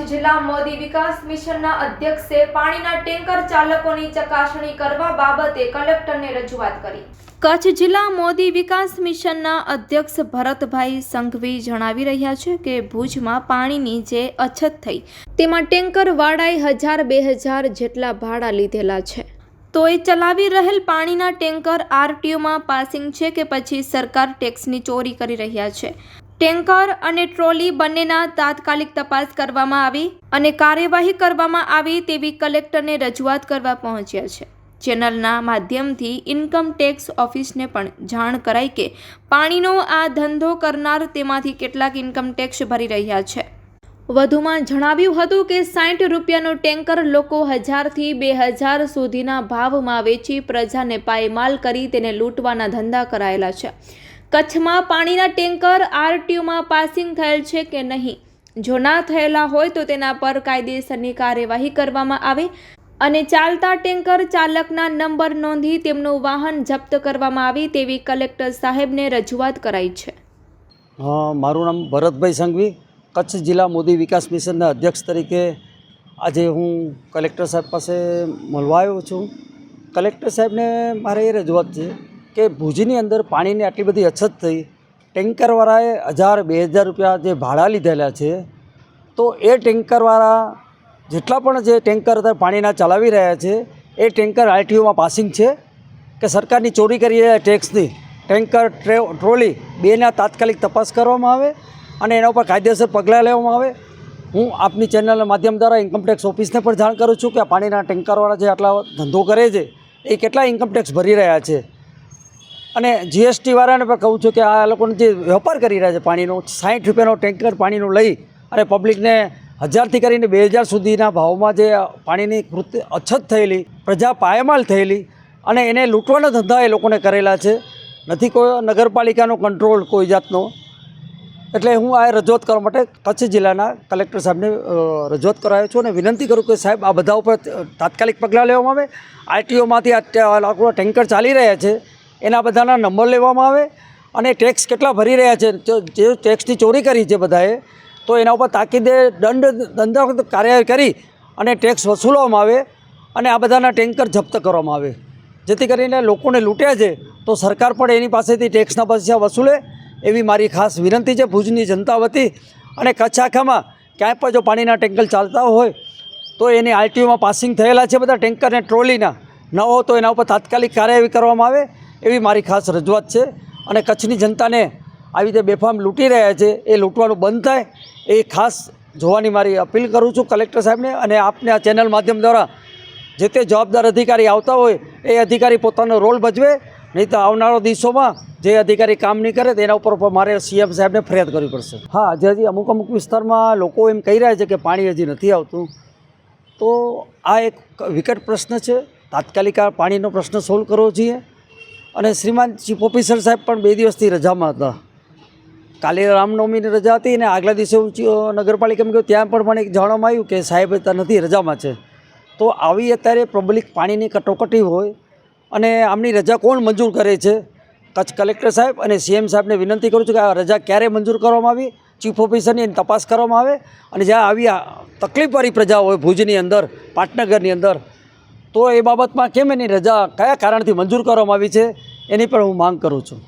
કચ્છ જિલ્લા મોદી વિકાસ મિશનના અધ્યક્ષે પાણીના ટેન્કર ચાલકોની ચકાસણી કરવા બાબતે કલેક્ટરને રજૂઆત કરી. કચ્છ જિલ્લા મોદી વિકાસ મિશનના અધ્યક્ષ ભરતભાઈ સંઘવી જણાવી રહ્યા છે કે ભુજમાં પાણીની જે અછત થઈ, તેમાં ટેન્કર વાળાએ હજાર બે હજાર જેટલા ભાડા લીધેલા છે. તો એ ચલાવી રહેલ પાણીના ટેન્કર આરટીઓમાં પાસિંગ છે કે પછી સરકાર ટેક્સની ચોરી કરી રહ્યા છે? ટેન્કર અને ટ્રોલી બંનેના તાત્કાલિક તપાસ કરવામાં આવી અને કાર્યવાહી કરવામાં આવી તેવી કલેક્ટરને રજૂઆત કરવા પહોંચ્યા છે. ચેનલના માધ્યમથી ઇન્કમ ટેક્સ ઓફિસને પણ જાણ કરાઈ કે પાણીનો આ ધંધો કરનાર તેમાંથી કેટલાક ઇન્કમ ટેક્સ ભરી રહ્યા છે. વધુમાં જણાવ્યું હતું કે સાઠ રૂપિયાનો ટેન્કર લોકો હજારથી બે હજાર સુધીના ભાવમાં વેચી પ્રજાને પાયમાલ કરી તેને લૂંટવાના ધંધા કરાયેલા છે. કચ્છમાં પાણીના ટેન્કર આરટીયુમાં પાસિંગ થયેલ છે કે નહીં? જો ના થયેલા હોય તો તેના પર કાયદેસરની કાર્યવાહી કરવામાં આવે અને ચાલતા ટેન્કર ચાલકના નંબર નોંધી તેમનું વાહન જપ્ત કરવામાં આવે તેવી કલેક્ટર સાહેબને રજૂઆત કરાઈ છે. મારું નામ ભરતભાઈ સંઘવી, કચ્છ જિલ્લા મોદી વિકાસ મિશનના અધ્યક્ષ તરીકે આજે હું કલેક્ટર સાહેબ પાસે મળવા આવ્યો છું. કલેક્ટર સાહેબને મારે એ રજૂઆત છે કે ભુજની અંદર પાણીની આટલી બધી અછત થઈ, ટેન્કરવાળાએ હજાર, બે હજાર રૂપિયા જે ભાડા લીધેલા છે, તો એ ટેન્કરવાળા જેટલા પણ જે ટેન્કર અત્યારે પાણીના ચલાવી રહ્યા છે, એ ટેન્કર આરટીઓમાં પાસિંગ છે કે સરકારની ચોરી કરી રહ્યા ટેક્સની? ટેન્કર ટ્રે, ટ્રોલી બેના તાત્કાલિક તપાસ કરવામાં આવે અને એના ઉપર કાયદેસર પગલાં લેવામાં આવે. હું આપની ચેનલના માધ્યમ દ્વારા ઇન્કમટેક્સ ઓફિસને પણ જાણ કરું છું કે પાણીના ટેન્કરવાળા જે આટલા ધંધો કરે છે, એ કેટલા ઇન્કમટેક્સ ભરી રહ્યા છે. અને જીએસટી વાળાને પણ કહું છું કે આ લોકોને જે વેપાર કરી રહ્યા છે પાણીનો સાઠ રૂપિયાનો ટેન્કર પાણીનું લઈ અને પબ્લિકને હજારથી કરીને બે હજાર સુધીના ભાવમાં જે પાણીની કૃત્ય અછત થયેલી, પ્રજા પાયમાલ થયેલી અને એને લૂંટવાના ધંધા એ લોકોને કરેલા છે. નથી કોઈ નગરપાલિકાનો કંટ્રોલ કોઈ જાતનો. એટલે હું આ રજૂઆત કરવા માટે કચ્છ જિલ્લાના કલેક્ટર સાહેબને રજૂઆત કરાયો છું અને વિનંતી કરું કે સાહેબ આ બધા ઉપર તાત્કાલિક પગલાં લેવામાં આવે. આરટીઓમાંથી આ ટેન્કર ચાલી રહ્યા છે. એના બધાના નંબર લેવામાં આવે અને ટેક્સ કેટલા ભરી રહ્યા છે. જે ટેક્સની ચોરી કરી છે બધાએ, તો એના ઉપર તાકીદે દંડ દંડ કાર્યવાહી કરી અને ટેક્સ વસૂલવામાં આવે અને આ બધાના ટેન્કર જપ્ત કરવામાં આવે. જેથી કરીને લોકોને લૂંટ્યા છે, તો સરકાર પણ એની પાસેથી ટેક્સના પૈસા વસૂલે એવી મારી ખાસ વિનંતી છે ભુજની જનતા વતી. અને કચ્છ આખામાં ક્યાંય પણ જો પાણીના ટેન્કર ચાલતા હોય, તો એની આરટીઓમાં પાસિંગ થયેલા છે બધા ટેન્કર અને ટ્રોલીના. ન હોય તો એના ઉપર તાત્કાલિક કાર્યવાહી કરવામાં આવે. એવી મારી ખાસ રજૂઆત છે. અને કચ્છની જનતાને આવી રીતે બેફામ લૂંટી રહ્યા છે, એ લૂંટવાનું બંધ થાય, એ ખાસ જોવાની મારી અપીલ કરું છું કલેક્ટર સાહેબને અને આપને આ ચેનલ માધ્યમ દ્વારા જે તે જવાબદાર અધિકારી આવતા હોય, એ અધિકારી પોતાનો રોલ ભજવે, નહીં તો આવનારા દિવસોમાં જે અધિકારી કામ નહીં કરે, તેના ઉપર મારે સીએમ સાહેબને ફરિયાદ કરવી પડશે. હા, હજી હજી અમુક અમુક વિસ્તારમાં લોકો એમ કહી રહ્યા છે કે પાણી હજી નથી આવતું. તો આ એક વિકટ પ્રશ્ન છે. તાત્કાલિક આ પાણીનો પ્રશ્ન સોલ્વ કરવો જોઈએ. અને શ્રીમાન ચીફ ઓફિસર સાહેબ પણ બે દિવસથી રજામાં હતા. કાલે રામનવમીની રજા હતી અને આગલા દિવસે નગરપાલિકામાં ગયો ત્યાં પણ મને જાણવામાં આવ્યું કે સાહેબ ત્યાં નથી, રજામાં છે. તો આવી અત્યારે પબ્લિક પાણીની કટોકટી હોય અને આમની રજા કોણ મંજૂર કરે છે? કચ્છ કલેક્ટર સાહેબ અને સીએમ સાહેબને વિનંતી કરું છું કે આ રજા ક્યારે મંજૂર કરવામાં આવી? ચીફ ઓફિસરની તપાસ કરવામાં આવે અને જ્યાં આવી તકલીફવાળી પ્રજા હોય ભુજની અંદર, પાટનગરની અંદર તો એ બાબતમાં કેમ એની રજા કયા કારણથી મંજૂર કરવામાં આવી છે, એની પણ હું માંગ કરું છું.